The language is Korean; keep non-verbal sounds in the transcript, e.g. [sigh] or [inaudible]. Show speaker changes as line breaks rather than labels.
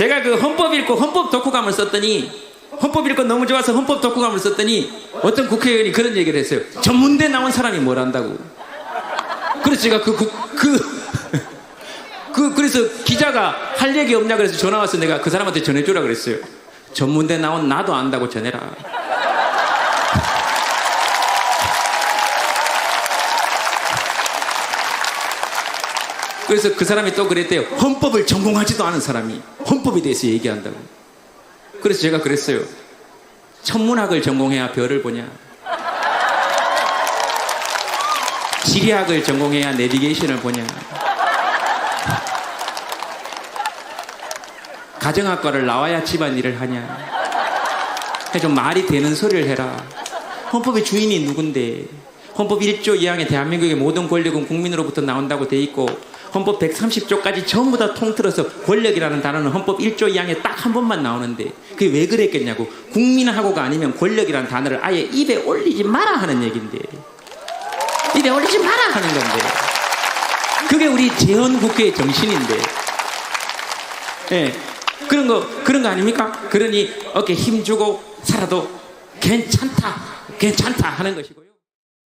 제가 그 헌법 읽고 헌법 독후감을 썼더니 헌법 읽고 너무 좋아서 헌법 독후감을 썼더니 어떤 국회의원이 그런 얘기를 했어요. 전문대 나온 사람이 뭘 안다고. 그래서 제가 그, 그, 그, [laughs] 그, 그래서 기자가 할 얘기 없냐 그래서 전화 와서 내가 그 사람한테 전해주라 그랬어요. 전문대 나온 나도 안다고 전해라. 그래서 그 사람이 또 그랬대요. 헌법을 전공하지도 않은 사람이 헌법에 대해서 얘기한다고. 그래서 제가 그랬어요. 천문학을 전공해야 별을 보냐. 지리학을 전공해야 내비게이션을 보냐. 가정학과를 나와야 집안일을 하냐. 좀 말이 되는 소리를 해라. 헌법의 주인이 누군데? 헌법 1조 2항에 대한민국의 모든 권력은 국민으로부터 나온다고 돼 있고 헌법 130조까지 전부 다 통틀어서 권력이라는 단어는 헌법 1조 2항에 딱 한 번만 나오는데 그게 왜 그랬겠냐고. 국민하고가 아니면 권력이라는 단어를 아예 입에 올리지 마라 하는 얘긴데. 입에 올리지 마라 하는 건데. 그게 우리 재헌 국회의 정신인데. 예. 그런 거 그런 거 아닙니까? 그러니 어깨 힘 주고 살아도 괜찮다 괜찮다 하는 것이고요.